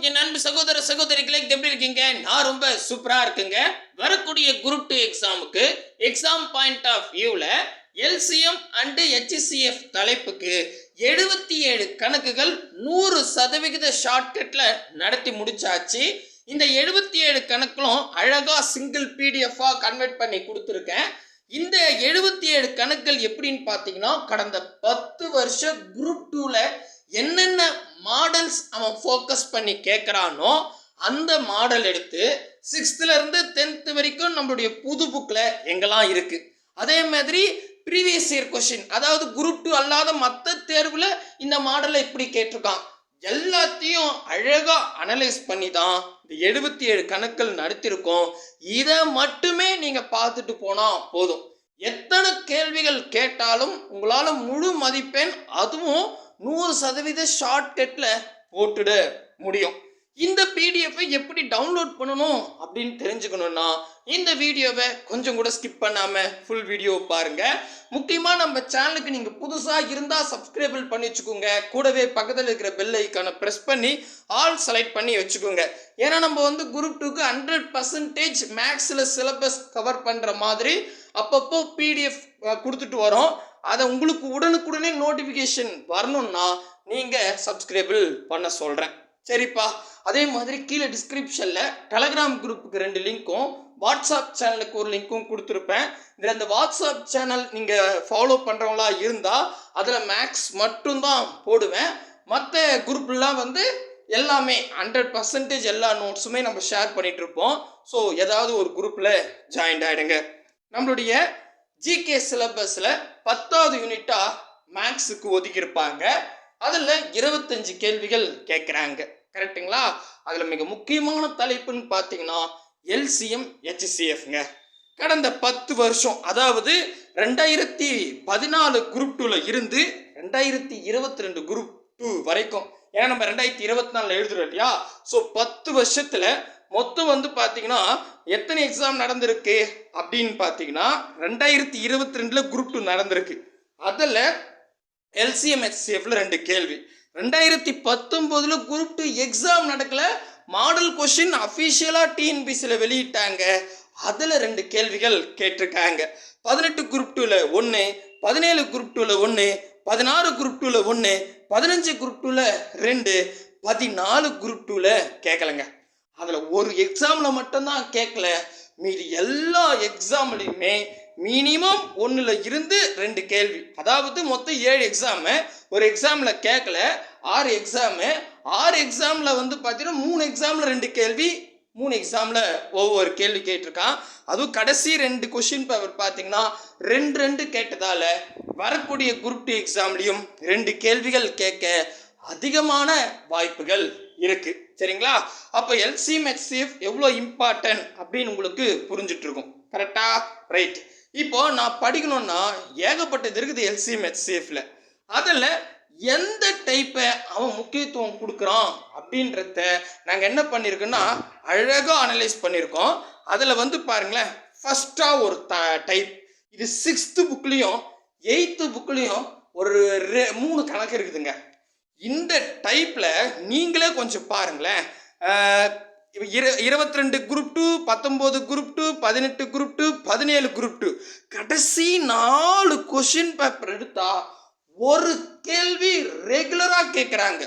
என் அன்பு சகோதர சகோதரிகளே எப்படி இருக்கீங்க? நான் ரொம்ப சூப்பரா இருக்குங்க. வரக்கூடிய குரூப் டூ எக்ஸாமுக்கு எக்ஸாம் பாயிண்ட் ஆஃப் வியூவில் எல்சிஎம் அண்டு ஹெச்சிசிஎஃப் தலைப்புக்கு எழுபத்தி ஏழு கணக்குகள் நூறு சதவிகித ஷார்ட்கட்டில் நடத்தி முடிச்சாச்சு. இந்த எழுபத்தி ஏழு கணக்கிலும் அழகாக சிங்கிள் பிடிஎஃபாக கன்வெர்ட் பண்ணி கொடுத்துருக்கேன். இந்த எழுபத்தி ஏழு கணக்குகள் எப்படின்னு பார்த்தீங்கன்னா கடந்த பத்து வருஷம் குரூப் டூவில் என்னென்ன மாடல்ஸ் அவன் ஃபோக்கஸ் பண்ணி கேட்குறானோ அந்த மாடல் எடுத்து சிக்ஸ்த்துலேருந்து டென்த்து வரைக்கும் நம்மளுடைய புது புக்கில் எங்கெல்லாம் இருக்குது அதே மாதிரி ப்ரீவியஸ் இயர் கொஷின் அதாவது குரூப் டூ அல்லாத மற்ற தேர்வில் இந்த மாடலை இப்படி கேட்டிருக்கான். எல்லாத்தையும் அழகாக அனலைஸ் பண்ணி தான் இந்த எழுபத்தி ஏழு கணக்கள் நடத்திருக்கோம். இதை மட்டுமே நீங்கள் பார்த்துட்டு போனால் போதும். எத்தனை கேள்விகள் கேட்டாலும் உங்களால் முழு மதிப்பெண் அதுவும் நூறு சதவீத ஷார்ட்கட்டில் போட்டுட முடியும். இந்த பிடிஎஃப்பை எப்படி டவுன்லோட் பண்ணணும் அப்படின்னு தெரிஞ்சுக்கணும்னா இந்த வீடியோவை கொஞ்சம் கூட ஸ்கிப் பண்ணாமல் ஃபுல் வீடியோ பாருங்க. முக்கியமாக நம்ம சேனலுக்கு நீங்கள் புதுசாக இருந்தால் சப்ஸ்கிரைபிள் பண்ணி வச்சுக்கோங்க. கூடவே பக்கத்தில் இருக்கிற பெல் ஐக்கானை ப்ரெஸ் பண்ணி ஆல் செலக்ட் பண்ணி வச்சுக்கோங்க. ஏன்னா நம்ம வந்து குரூப் டூக்கு ஹண்ட்ரட் பர்சன்டேஜ் மேக்ஸில் சிலபஸ் கவர் பண்ணுற மாதிரி அப்பப்போ பிடிஎஃப் கொடுத்துட்டு வரோம். அதை உங்களுக்கு உடனுக்குடனே நோட்டிஃபிகேஷன் வரணும்னா நீங்கள் சப்ஸ்கிரைபிள் பண்ண சொல்கிறேன் சரிப்பா? அதே மாதிரி கீழே டிஸ்கிரிப்ஷனில் டெலகிராம் குரூப்புக்கு ரெண்டு லிங்க்கும் வாட்ஸ்அப் சேனலுக்கு ஒரு லிங்க்கும் கொடுத்துருப்பேன். இதில் அந்த வாட்ஸ்அப் சேனல் நீங்கள் ஃபாலோ பண்ணுறவங்களா இருந்தால் அதில் மேக்ஸ் மட்டும்தான் போடுவேன். மற்ற குரூப்லாம் வந்து எல்லாமே ஹண்ட்ரட் பர்சன்டேஜ் எல்லா நோட்ஸுமே நம்ம ஷேர் பண்ணிகிட்டு இருப்போம் ஸோ ஏதாவது ஒரு குரூப்பில் ஜாயின் ஆகிடுங்க நம்மளுடைய ஜிகே சிலபஸில் பத்தாவது யூனிட்டாக மேக்ஸுக்கு ஒதுக்கியிருப்பாங்க. அதில் இருபத்தஞ்சு கேள்விகள் கேட்குறாங்க கரெக்டுங்களா அதில் மிக முக்கியமான தலைப்புன்னு பார்த்தீங்கன்னா எல்சிஎம் ஹெச்சிசிஎஃப்ங்க கடந்த பத்து வருஷம் அதாவது ரெண்டாயிரத்தி பதினாலு குரூப் டூவில் இருந்து ரெண்டாயிரத்தி இருபத்தி ரெண்டு குரூப் டூ வரைக்கும். ஏன்னா நம்ம ரெண்டாயிரத்தி இருபத்தி நாலில் எழுதுறோம் இல்லையா? ஸோ பத்து வருஷத்தில் மொத்தம் வந்து பார்த்தீங்கன்னா எத்தனை எக்ஸாம் நடந்திருக்கு அப்படின்னு பார்த்தீங்கன்னா ரெண்டாயிரத்தி இருபத்தி ரெண்டில் குரூப் டூ நடந்திருக்கு. அதில் எல்சிஎம்எஸ்சிஎஃப்ல ரெண்டு கேள்வி. ரெண்டாயிரத்தி பத்தொம்போதில் குரூப் டூ எக்ஸாம் நடக்கல மாடல் கொஷின் அஃபிஷியலாக டிஎன்பிசியில் வெளியிட்டாங்க. அதில் ரெண்டு கேள்விகள் கேட்டிருக்காங்க. பதினெட்டு குரூப் டூவில் ஒன்று பதினேழு குரூப் டூவில் ஒன்று பதினாறு குரூப் டூவில் ஒன்று பதினஞ்சு குரூப் டூவில் ரெண்டு பதினாலு குரூப் டூவில் கேட்கலங்க அதில் ஒரு எக்ஸாமில் மட்டும்தான் கேட்கல மீதி எல்லா எக்ஸாம்லையுமே மினிமம் ஒன்றில் இருந்து ரெண்டு கேள்வி. அதாவது மொத்தம் ஏழு எக்ஸாமு ஒரு எக்ஸாமில் கேட்கல ஆறு எக்ஸாமு ஆறு எக்ஸாமில் வந்து பார்த்தீங்கன்னா மூணு எக்ஸாமில் ரெண்டு கேள்வி. மூணு எக்ஸாமில் ஒவ்வொரு கேள்வி கேட்டிருக்கான். அதுவும் கடைசி ரெண்டு கொஷின் பேப்பர் பார்த்தீங்கன்னா ரெண்டு ரெண்டு கேட்டதால் வரக்கூடிய குரூப் டி எக்ஸாம்லேயும் ரெண்டு கேள்விகள் கேட்க அதிகமான வாய்ப்புகள். இருக்கு. சரிங்களா? அப்போ எல்சிஎம் ஹெச்சிஎஃப் எவ்வளோ இம்பார்ட்டன்ட் அப்படின்னு உங்களுக்கு புரிஞ்சுட்டு இருக்கும் கரெக்டா ரைட் இப்போ நான் படிக்கணும்னா ஏகப்பட்டது இருக்குது எல்சிஎம் ஹெச்சிஎஃப்ல அதில் எந்த டைப்பை அவன் முக்கியத்துவம் கொடுக்குறான் அப்படின்றத நாங்கள் என்ன பண்ணியிருக்கோன்னா அழகாக அனலைஸ் பண்ணியிருக்கோம் அதில் வந்து பாருங்களேன் ஃபஸ்ட்டாக ஒரு த டைப் இது சிக்ஸ்த்து புக்லேயும் எயித்து புக்லேயும் ஒரு ரெ மூணு கணக்கு இருக்குதுங்க. இந்த டைப்பில் நீங்களே கொஞ்சம் பாருங்களேன். இரு இருபத்தி ரெண்டு குரூப் டூ பத்தொம்போது குரூப் டூ பதினெட்டு குரூப் டூ பதினேழு குரூப் டூ கடைசி நாலு கொஷின் பேப்பர் எடுத்தால் ஒரு கேள்வி ரெகுலராக கேட்குறாங்க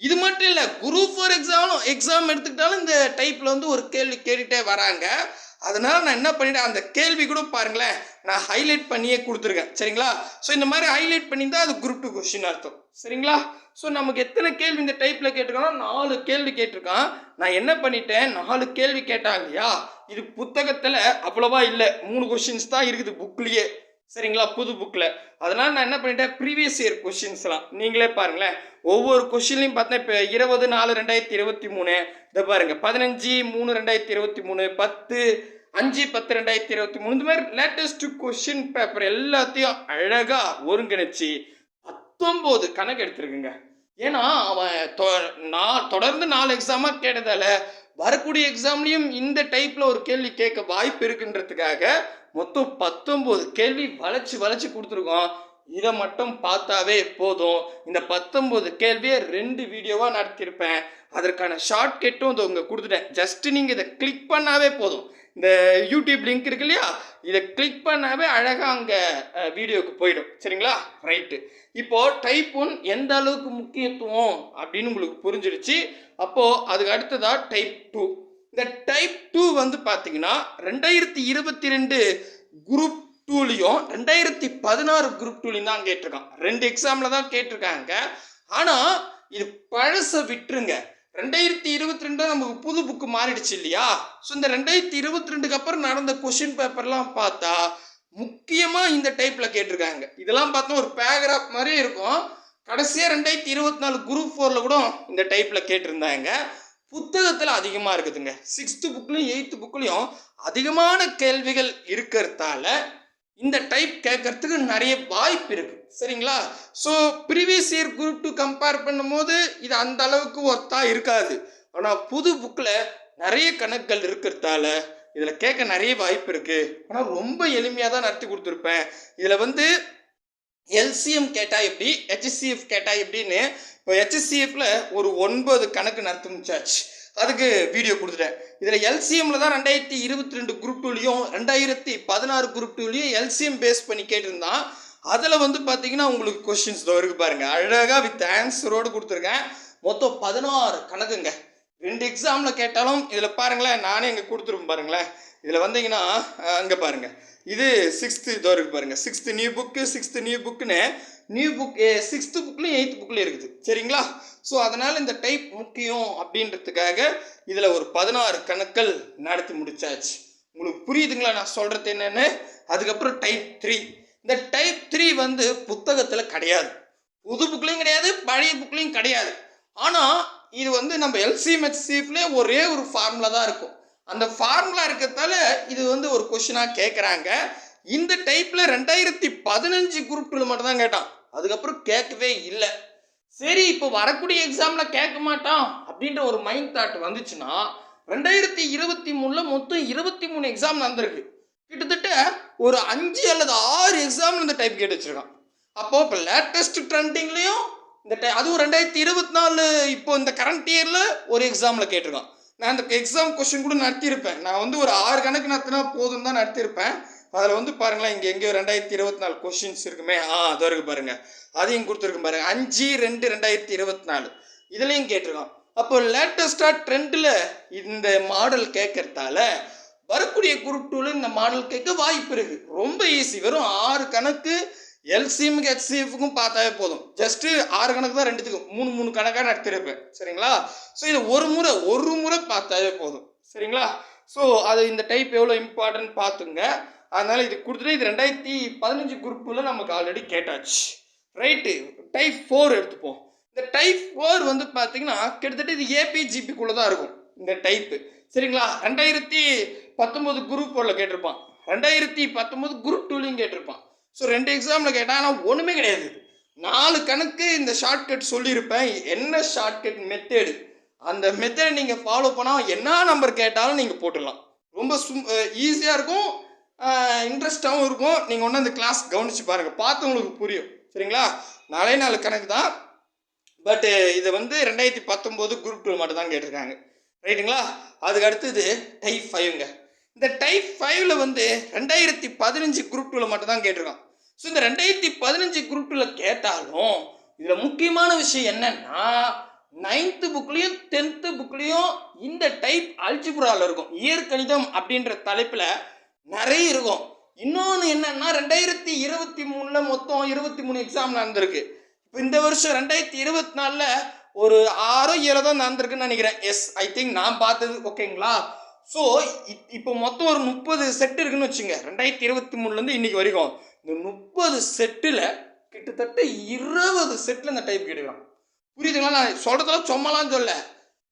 இது மட்டும் இல்லை குரூப் ஃபோர் எக்ஸாமும் எக்ஸாம் எடுத்துக்கிட்டாலும் இந்த டைப்பில் வந்து ஒரு கேள்வி கேட்டுகிட்டே வராங்க. அதனால் நான் என்ன பண்ணிட்டேன் அந்த கேள்வி கூட பாருங்களேன். நான் ஹைலைட் பண்ணியே கொடுத்துருக்கேன். சரிங்களா? ஸோ இந்த மாதிரி ஹைலைட் பண்ணியிருந்தால் அது குரூப் டூ கொஸ்டின் அர்த்தம். சரிங்களா? ஸோ நமக்கு எத்தனை கேள்வி இந்த டைப்பில் கேட்டிருக்கானோ நாலு கேள்வி கேட்டிருக்கான். நான் என்ன பண்ணிட்டேன்? நாலு கேள்வி கேட்டான் இல்லையா? இது புத்தகத்தில் அவ்வளோவா இல்லை. மூணு கொஷின்ஸ் தான் இருக்குது புக்லேயே சரிங்களா? புது புக்கில் அதனால் நான் என்ன பண்ணிட்டேன்? ப்ரீவியஸ் இயர் கொஷின்ஸ்லாம் நீங்களே பாருங்களேன். ஒவ்வொரு கொஷின்லையும் பார்த்தா இப்போ இருபது நாலு ரெண்டாயிரத்தி இருபத்தி மூணு. இதை பாருங்கள் பதினஞ்சு மூணு ரெண்டாயிரத்தி இருபத்தி மூணு. பத்து அஞ்சு பத்து ரெண்டாயிரத்தி இருபத்தி மூணு. இந்த மாதிரி லேட்டஸ்ட் கொஷின் பேப்பர் எல்லாத்தையும் அழகாக ஒருங்கிணைச்சு பத்தொம்போது கணக்கு எடுத்திருக்குங்க. ஏன்னா அவன் தொ- நான் தொடர்ந்து நாலு எக்ஸாமாக கேட்டதால வரக்கூடிய எக்ஸாம்லேயும் இந்த டைப்பில் ஒரு கேள்வி கேட்க வாய்ப்பு இருக்குன்றதுக்காக மொத்தம் பத்தொம்போது கேள்வி வளைச்சி வளைச்சி கொடுத்துருக்கோம். இதை மட்டும் பார்த்தாவே போதும். இந்த பத்தொம்போது கேள்வியை ரெண்டு வீடியோவாக நடத்தியிருப்பேன். அதற்கான ஷார்ட்கட்டும் அதை உங்கள் கொடுத்துட்டேன். ஜஸ்ட் நீங்கள் இதை கிளிக் பண்ணாவே போதும். இந்த யூடியூப் லிங்க் இருக்கு இல்லையா? இதை கிளிக் பண்ணாவே அழகாக அங்கே வீடியோவுக்கு போயிடும். சரிங்களா? ரைட்டு இப்போது டைப் ஒன் எந்த அளவுக்கு முக்கியத்துவம் அப்படின்னு உங்களுக்கு புரிஞ்சிருச்சு. அப்போது அதுக்கு அடுத்ததாக டைப் டூ இந்த டைப் டூ வந்து பார்த்தீங்கன்னா ரெண்டாயிரத்தி இருபத்தி ரெண்டு குரூப் டூலையும் ரெண்டாயிரத்தி பதினாறு குரூப் டூலையும் தான் கேட்டிருக்கான். ரெண்டு எக்ஸாமில் தான் கேட்டிருக்காங்க. ஆனால் இது பழச விட்டுருங்க. ரெண்டாயிரத்தி இருபத்தி ரெண்டு நமக்கு புது புக்கு மாறிடுச்சு இல்லையா? ஸோ இந்த ரெண்டாயிரத்தி இருபத்தி ரெண்டுக்கு அப்புறம் நடந்த கொஷின் பேப்பர்லாம் பார்த்தா முக்கியமாக இந்த டைப்பில் கேட்டிருக்காங்க. இதெல்லாம் பார்த்தா ஒரு பேராகிராஃப் மாதிரியே இருக்கும். கடைசியாக ரெண்டாயிரத்தி இருபத்தி நாலு குரூப் ஃபோரில் கூட இந்த டைப்பில் கேட்டிருந்தாங்க. புத்தகத்தில் அதிகமாக இருக்குதுங்க. சிக்ஸ்த்து புக்லையும் எயித்து புக்லேயும் அதிகமான கேள்விகள் இருக்கிறதால இந்த டைப் கேட்கறதுக்கு நிறைய வாய்ப்பு இருக்கு. சரிங்களா? So previous year group two compare பண்ணும்போது இது அந்த அளவுக்கு ஒர்த்தா இருக்காது. ஆனால் புது புக்கில் நிறைய கணக்குகள் இருக்கிறதால இதில் கேட்க நிறைய வாய்ப்பு இருக்கு. ஆனால் ரொம்ப எளிமையாக தான் நடத்தி கொடுத்துருப்பேன். இதில் வந்து எல்சிஎம் கேட்டால் எப்படி ஹெச்சிசிஎஃப் கேட்டால் எப்படின்னு இப்போ ஹெச்சிசிஎஃப்ல ஒரு ஒன்பது கணக்கு நடத்தி முடிச்சாச்சு. அதுக்கு வீடியோ கொடுத்துட்டேன். இதில் எல்சிஎம்மில் தான் ரெண்டாயிரத்தி இருபத்தி ரெண்டு குரூப் டூலையும் ரெண்டாயிரத்தி பதினாறு குரூப் டூலையும் எல்சிஎம் பேஸ் பண்ணி கேட்டிருந்தான். அதில் வந்து பார்த்தீங்கன்னா உங்களுக்கு கொஷின்ஸ் இருக்குது பாருங்கள் அழகாக வித் ஆன்சரோடு கொடுத்துருக்கேன். மொத்தம் பதினாறு கணக்குங்க. ரெண்டு எக்ஸாமில் கேட்டாலும் இதில் பாருங்களேன் நானே இங்கே கொடுத்துருப்பேன் பாருங்களேன். இதில் வந்தீங்கன்னா அங்கே பாருங்க. இது சிக்ஸ்த்து இதோ இருக்குது பாருங்கள் sixth new book sixth new புக்குன்னு new book sixth புக்லையும் எயித்து புக்லேயும் இருக்குது. சரிங்களா? ஸோ அதனால் இந்த டைப் முக்கியம் அப்படின்றதுக்காக இதில் ஒரு பதினாறு கணக்கள் நடத்தி முடித்தாச்சு உங்களுக்கு புரியுதுங்களா நான் சொல்கிறது என்னென்னு? அதுக்கப்புறம் டைப் த்ரீ இந்த டைப் த்ரீ வந்து புத்தகத்தில் கிடையாது. புது புக்லேயும் கிடையாது பழைய புக்லேயும் கிடையாது. ஆனால் இது வந்து நம்ம எல்சிஎம்ஹெச்சிஎஃப்லேயே ஒரே ஒரு ஃபார்முலா தான் இருக்கும். அந்த ஃபார்முலா இருக்கிறதால இது வந்து ஒரு கொஷினாக கேட்குறாங்க இந்த டைப்பில் ரெண்டாயிரத்தி பதினஞ்சு குரூப்பில் மட்டும் தான் கேட்டான். அதுக்கப்புறம் கேட்கவே இல்லை. சரி இப்போ வரக்கூடிய எக்ஸாமில் கேட்க மாட்டான் அப்படின்ற ஒரு மைண்ட் தாட் வந்துச்சுன்னா ரெண்டாயிரத்தி இருபத்தி மூணில் மொத்தம் இருபத்தி மூணு எக்ஸாம் நடந்திருக்கு. கிட்டத்தட்ட ஒரு அஞ்சு அல்லது ஆறு எக்ஸாம் இந்த டைப் கேட்டு வச்சுருக்கான். அப்போ இப்போ லேட்டஸ்ட் ட்ரெண்டிங்லேயும் இந்த டை அதுவும் ரெண்டாயிரத்தி இருபத்தி நாலு இப்போ இந்த கரண்ட் இயரில் ஒரு எக்ஸாமில் கேட்டிருக்கான். நான் அந்த எக்ஸாம் கொஸ்டின் கூட நடத்தியிருப்பேன். நான் வந்து ஒரு ஆறு கணக்கு நடத்தினா போதும் தான் நடத்தியிருப்பேன். அதில் வந்து பாருங்களேன் இங்கே எங்கேயோ ரெண்டாயிரத்தி இருபத்தி நாலு கொஷின்ஸ் இருக்குமே. ஆ அதோ இருக்கு பாருங்கள் அதையும் கொடுத்துருக்கு பாருங்கள் அஞ்சு ரெண்டு ரெண்டாயிரத்தி இருபத்தி நாலு. இதுலேயும் கேட்டிருக்கான். அப்போ லேட்டஸ்டாக ட்ரெண்டில் இந்த மாடல் கேட்கறதால வரக்கூடிய குரூப் டூவில் இந்த மாடல் கேட்க வாய்ப்பு இருக்குது ரொம்ப ஈஸி வெறும் ஆறு கணக்கு எல்சிஎம்க்கு ஹெச்சிஎஃப்க்கும் பார்த்தாவே போதும். ஜஸ்ட்டு ஆறு கணக்கு தான் ரெண்டுத்துக்கும். மூணு மூணு கணக்காக நடத்திருப்பேன் சரிங்களா? ஸோ இது ஒரு முறை ஒரு முறை பார்த்தாவே போதும். சரிங்களா? ஸோ அது இந்த டைப் எவ்வளோ இம்பார்ட்டன்ட் பார்த்துங்க. அதனால் இது கொடுத்துட்டு இது ரெண்டாயிரத்தி பதினஞ்சு குரூப்பில் நமக்கு ஆல்ரெடி கேட்டாச்சு. ரைட்டு டைப் ஃபோர் எடுத்துப்போம். இந்த டைப் ஃபோர் வந்து பார்த்தீங்கன்னா கிட்டத்தட்ட இது ஏபிஜிபிக்குள்ளே தான் இருக்கும். இந்த டைப்பு சரிங்களா? ரெண்டாயிரத்தி பத்தொம்போது குரூப் ஃபோரில் கேட்டிருப்பான். ரெண்டாயிரத்தி பத்தொம்போது குரூப் டூலையும் கேட்டிருப்பான். ஸோ ரெண்டு எக்ஸாமில் கேட்டால் ஆனால் ஒன்றுமே கிடையாது நாலு கணக்கு இந்த ஷார்ட்கட் சொல்லியிருப்பேன். என்ன ஷார்ட்கட் மெத்தேடு அந்த மெத்தடை நீங்கள் ஃபாலோ பண்ணால் என்ன நம்பர் கேட்டாலும் நீங்கள் போட்டுடலாம். ரொம்ப சும் ஈஸியாக இருக்கும். இன்ட்ரெஸ்டாகவும் இருக்கும். நீங்கள் ஒன்று அந்த கிளாஸ் கவனித்து பாருங்கள் பார்த்து உங்களுக்கு புரியும். சரிங்களா? நாலே நாலு கணக்கு தான். பட்டு இதை வந்து ரெண்டாயிரத்தி பத்தொம்போது குரூப் டூ மட்டும் தான் கேட்டிருக்காங்க. ரைட்டுங்களா அதுக்கு அடுத்தது டைப் ஃபைவ்ங்க இந்த டைப் ஃபைவ்ல வந்து ரெண்டாயிரத்தி பதினஞ்சு குரூப் டூவில் மட்டும் தான் கேட்டிருக்கான். ஸோ இந்த ரெண்டாயிரத்தி பதினஞ்சு குரூப் டூவில் கேட்டாலும் இதில் முக்கியமான விஷயம் என்னன்னா நைன்த்து புக்லேயும் டென்த்து புக்லேயும் இந்த டைப் அல்ஜிபுராவில் இருக்கும். இயற்கணிதம் அப்படின்ற தலைப்பில் நிறைய இருக்கும். இன்னொன்று என்னன்னா ரெண்டாயிரத்தி இருபத்தி மூணில் மொத்தம் இருபத்தி மூணு எக்ஸாம் நடந்திருக்கு. இப்போ இந்த வருஷம் ரெண்டாயிரத்தி இருபத்தி நாலில் ஒரு ஆறோ ஏழோ தான் நடந்திருக்குன்னு நினைக்கிறேன். எஸ் ஐ திங்க் நான் பார்த்தது ஓகேங்களா ஸோ இப்போ மொத்தம் ஒரு முப்பது செட்டு இருக்குன்னு வச்சுங்க. ரெண்டாயிரத்தி இருபத்தி மூணுலேருந்து இன்னைக்கு வரைக்கும். இந்த முப்பது செட்டில் கிட்டத்தட்ட இருபது செட்டில் இந்த டைப் கிடைக்கும் புரியுதுங்களா? நான் சொல்கிறதெல்லாம் சும்மாலாம் சொல்ல.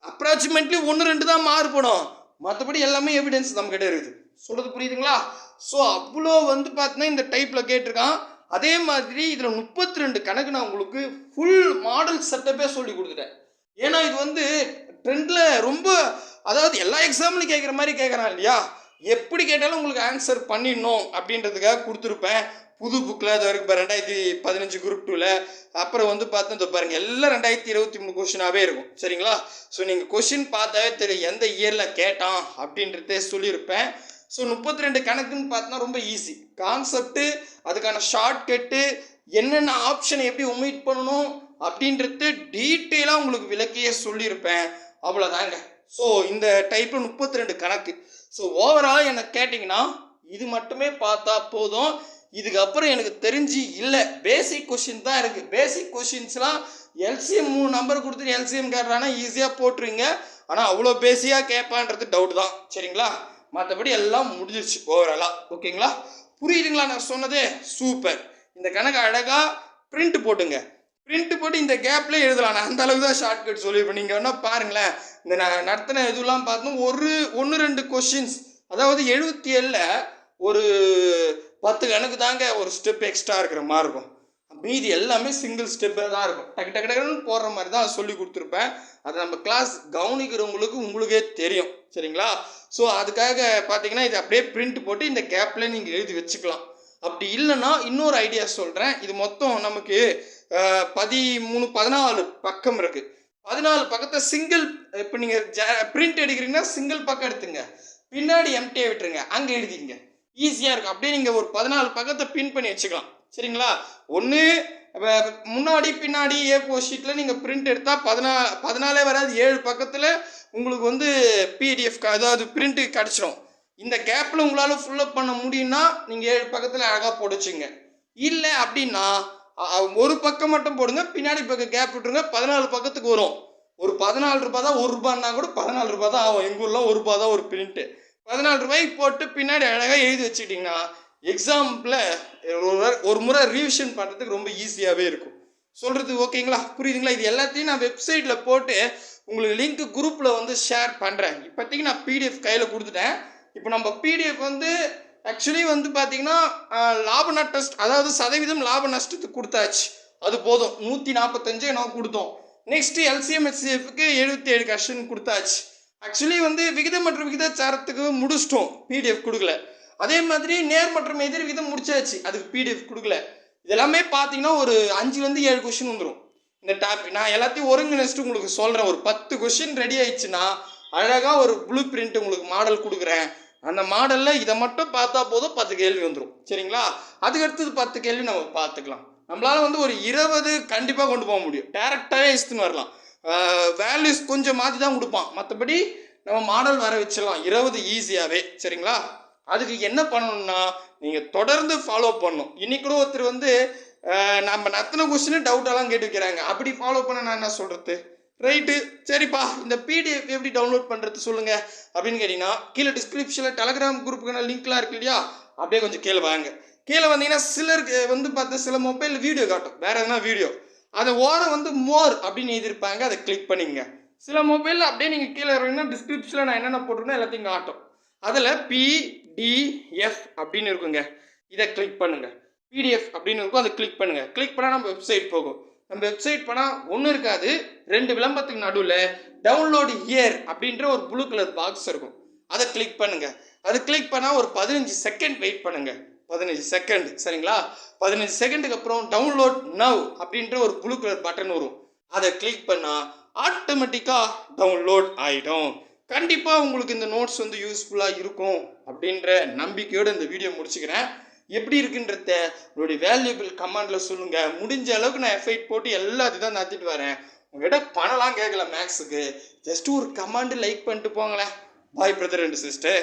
அப்ராக்சிமேட்லி ஒன்று ரெண்டு தான் மாறுபடும். மற்றபடி எல்லாமே எவிடன்ஸ் நம்மக்கிட்ட இருக்குது. சொல்கிறது புரியுதுங்களா? ஸோ அவ்வளோ வந்து பார்த்தீங்கன்னா இந்த டைப்பில் கேட்டிருக்கான். அதே மாதிரி இதில் முப்பத்தி ரெண்டு கணக்கு நான் உங்களுக்கு ஃபுல் மாடல் செட்டப்பே சொல்லி கொடுத்துட்டேன். ஏன்னா இது வந்து ட்ரெண்டில் ரொம்ப அதாவது எல்லா எக்ஸாம்லையும் கேட்குற மாதிரி கேட்குறான் இல்லையா? எப்படி கேட்டாலும் உங்களுக்கு ஆன்சர் பண்ணிடணும் அப்படின்றதுக்காக கொடுத்துருப்பேன். புது புக்கில் அது வரைக்கும் இப்போ ரெண்டாயிரத்தி பதினஞ்சு குரூப் டூவில் அப்புறம் வந்து பார்த்தா இந்த பாருங்கள் எல்லாம் ரெண்டாயிரத்தி இருபத்தி மூணு கொஷினாகவே இருக்கும். சரிங்களா? ஸோ நீங்கள் கொஷின் பார்த்தாவே தெரியும் எந்த இயரில் கேட்டான் அப்படின்றதே சொல்லியிருப்பேன். ஸோ முப்பத்தி ரெண்டு கணக்குன்னு பார்த்தோன்னா ரொம்ப ஈஸி கான்செப்ட்டு அதுக்கான ஷார்ட்கட்டு என்னென்ன ஆப்ஷனை எப்படி ஒமிட் பண்ணணும் அப்படின்றது டீட்டெயிலாக உங்களுக்கு விளக்கியே சொல்லியிருப்பேன். அவ்வளோதாங்க ஸோ இந்த டைப்பில் முப்பத்தி ரெண்டு கணக்கு. ஸோ ஓவரால் எனக்கு கேட்டிங்கன்னா இது மட்டுமே பார்த்தா போதும். இதுக்கப்புறம் எனக்கு தெரிஞ்சு இல்லை. பேசிக் கொஷின் தான் இருக்குது பேசிக் கொஷின்ஸ்லாம் எல்சிஎம் மூணு நம்பர் கொடுத்துட்டு எல்சிஎம் கேட்குறானா ஈஸியாக போட்டுருங்க. ஆனால் அவ்வளோ பேசியாக கேட்பான்றது டவுட் தான். சரிங்களா? மற்றபடி எல்லாம் முடிஞ்சிருச்சு ஓவராலாக ஓகேங்களா? புரியுதுங்களா? நான் சொன்னது சூப்பர் இந்த கணக்கு அழகாக பிரிண்ட் போட்டுங்க. பிரிண்ட் போட்டு இந்த கேப்லேயே எழுதலாம். நான் அந்த அளவுக்கு தான் ஷார்ட்கட் சொல்லியிருப்பேன். நீங்கள் வேணால் பாருங்களேன். இந்த ந நடத்தின இதுலாம் பார்த்தோம் ஒரு ஒன்று ரெண்டு கொஷின்ஸ் அதாவது எழுபத்தி ஏழில் ஒரு பத்து கணக்கு தாங்க ஒரு ஸ்டெப் எக்ஸ்ட்ரா இருக்கிற மாதிரி இருக்கும். மீதி எல்லாமே சிங்கிள் ஸ்டெப்பாக தான் இருக்கும். டக்கு டக்கு டக்குன்னு போடுற மாதிரி தான் சொல்லி கொடுத்துருப்பேன். அதை நம்ம கிளாஸ் கவனிக்கிறவங்களுக்கு உங்களுக்கே தெரியும். சரிங்களா? ஸோ அதுக்காக பார்த்தீங்கன்னா இது அப்படியே பிரிண்ட் போட்டு இந்த கேப்பில் நீங்கள் எழுதி வச்சுக்கலாம். அப்படி இல்லைன்னா இன்னொரு ஐடியா சொல்கிறேன் இது மொத்தம் நமக்கு பதிமூணு பதினாலு பக்கம் இருக்குது பதினாலு பக்கத்தை சிங்கிள் இப்போ நீங்கள் ஜ பிரிண்ட் எடுக்கிறீங்கன்னா சிங்கிள் பக்கம் எடுத்துங்க. பின்னாடி எம்டியை விட்டுருங்க. அங்கே எழுதிங்க ஈஸியாக இருக்கும். அப்படியே நீங்கள் ஒரு பதினாலு பக்கத்தை பின் பண்ணி வச்சுக்கலாம். சரிங்களா? ஒன்று முன்னாடி பின்னாடி ஏ ஃபோர் ஷீட்டில் நீங்கள் பிரிண்ட் எடுத்தால் பதினா பதினாலே வராது. ஏழு பக்கத்தில் உங்களுக்கு வந்து பிடிஎஃப் அதாவது பிரிண்ட்டு கிடச்சிரும். இந்த கேப்பில் உங்களால் ஃபுல்லப் பண்ண முடியும்னா நீங்கள் ஏழு பக்கத்தில் அழகாக போடுச்சுங்க இல்லை அப்படின்னா ஒரு பக்கம் மட்டும் போடுங்க பின்னாடி பக்கம் கேப் விட்டுருங்க பதினாலு பக்கத்துக்கு வரும். ஒரு பதினாலு ரூபாய் தான் ஒரு ரூபான்னா கூட பதினாலு ரூபாய் தான் ஆகும். எங்கள் ஊரில் ஒரு ரூபாய் தான் ஒரு பிரிண்ட்டு பதினாலு ரூபாய்க்கு போட்டு பின்னாடி அழகாக எழுதி வச்சுக்கிட்டிங்கன்னா எக்ஸாம்பிளில் ஒரு முறை- ஒரு முறை ரிவிஷன் பண்ணுறதுக்கு ரொம்ப ஈஸியாகவே இருக்கும். சொல்கிறது ஓகேங்களா? புரியுதுங்களா? இது எல்லாத்தையும் நான் வெப்சைட்டில் போட்டு உங்களுக்கு லிங்க் குரூப்பில் வந்து ஷேர் பண்ணுறேன் இப்போதைக்கு நான் பிடிஎஃப் கையில் கொடுத்துட்டேன். இப்போ நம்ம பிடிஎஃப் வந்து ஆக்சுவலி வந்து பார்த்தீங்கன்னா லாப நஷ்ட அதாவது சதவீதம் லாப நஷ்டத்துக்கு கொடுத்தாச்சு. அது போதும். நூற்றி நாற்பத்தஞ்சு நான் கொடுத்தோம். நெக்ஸ்ட் எல்சிஎம் ஹெச்சிஎஃப்க்கு எழுபத்தி ஏழு கஷ்டன் கொடுத்தாச்சு. ஆக்சுவலி வந்து விகிதம் மற்றும் விகிதாச்சாரத்துக்கு முடிச்சிட்டோம். பிடிஎஃப் கொடுக்கல. அதே மாதிரி நேர் மற்றும் எதிர் விகிதம் முடிச்சாச்சு. அதுக்கு பிடிஎஃப் கொடுக்கல. இதெல்லாமே பார்த்தீங்கன்னா ஒரு அஞ்சுலேருந்து ஏழு கொஷின் வந்துடும் இந்த டாபிக் நான் எல்லாத்தையும் ஒருங்கிணைச்சிட்டு உங்களுக்கு சொல்கிறேன் ஒரு பத்து கொஷின் ரெடி ஆயிடுச்சுன்னா அழகாக ஒரு ப்ளூ பிரிண்ட் உங்களுக்கு மாடல் கொடுக்குறேன். அந்த மாடலில் இதை மட்டும் பார்த்தா போதும் பத்து கேள்வி வந்துடும் சரிங்களா? அதுக்கு அடுத்தது பத்து கேள்வி நம்ம பார்த்துக்கலாம். நம்மளால் வந்து ஒரு இருபது கண்டிப்பாக கொண்டு போக முடியும். டேரெக்டாகவே இஸ்துன்னு வரலாம். வேல்யூஸ் கொஞ்சம் மாற்றி தான் கொடுப்பான். மற்றபடி நம்ம மாடல் வர வச்சிடலாம். இருபது ஈஸியாகவே சரிங்களா? அதுக்கு என்ன பண்ணணும்னா நீங்கள் தொடர்ந்து ஃபாலோ பண்ணணும். இன்னைக்கு கூட ஒருத்தர் வந்து நம்ம நத்தின கொஸ்டின் டவுட்டெல்லாம் கேட்டு வைக்கிறாங்க. அப்படி ஃபாலோ பண்ண நான் என்ன சொல்கிறது ரைட்டு சரிப்பா. இந்த பிடிஎஃப் எப்படி டவுன்லோட் பண்ணுறது சொல்லுங்கள் அப்படின்னு கேட்டிங்கன்னா கீழே டிஸ்கிரிப்ஷனில் டெலகிராம் குரூப்புக்கான லிங்க்லாம் இருக்கு இல்லையா? அப்படியே கொஞ்சம் கீழே வாங்க. கீழே வந்தீங்கன்னா சிலருக்கு வந்து பார்த்தா சில மொபைல் வீடியோ காட்டும். வேறு எதனா வீடியோ அதை ஓரம் வந்து மோர் அப்படின்னு எழுதியிருப்பாங்க. அதை கிளிக் பண்ணிங்க சில மொபைலில் அப்படியே நீங்கள் கீழே இறங்கினா டிஸ்கிரிப்ஷனில் நான் என்னென்ன போட்டிருந்தேன் எல்லாத்தையும் காட்டும். அதில் பிடிஎஃப் அப்படின்னு இருக்குங்க. இதை கிளிக் பண்ணுங்கள் பிடிஎஃப் அப்படின்னு இருக்கும். அதை கிளிக் பண்ணுங்கள் கிளிக் பண்ணால் நம்ம வெப்சைட் போகும். நம்ம வெப்சைட் போனால் ஒன்றும் இருக்காது. ரெண்டு விளம்பரத்துக்கு நடுவில் டவுன்லோடு ஹியர் அப்படின்ற ஒரு ப்ளூ கலர் பாக்ஸ் இருக்கும். அதை கிளிக் பண்ணுங்கள் அது கிளிக் பண்ணால் ஒரு பதினஞ்சு செகண்ட் வெயிட் பண்ணுங்கள் பதினஞ்சு செகண்ட் சரிங்களா? பதினஞ்சு செகண்டுக்கு அப்புறம் டவுன்லோட் நவ் அப்படின்ற ஒரு ப்ளூ கலர் பட்டன் வரும். அதை கிளிக் பண்ணால் ஆட்டோமேட்டிக்காக டவுன்லோட் ஆகிடும் கண்டிப்பாக உங்களுக்கு இந்த நோட்ஸ் வந்து யூஸ்ஃபுல்லாக இருக்கும் அப்படின்ற நம்பிக்கையோடு இந்த வீடியோ முடிச்சுக்கிறேன். எப்படி இருக்குன்றத உங்களுடைய வேல்யூபிள் கமாண்டில் சொல்லுங்கள் முடிஞ்ச அளவுக்கு நான் எஃபைட் போட்டு எல்லாத்தையும் தான் நடத்திட்டு வரேன். உங்கள்கிட்ட பணம்லாம் கேட்கல மேக்ஸுக்கு ஜஸ்ட் ஒரு கமாண்டு லைக் பண்ணிட்டு போங்களேன். பாய் பிரதர் அண்ட் சிஸ்டர்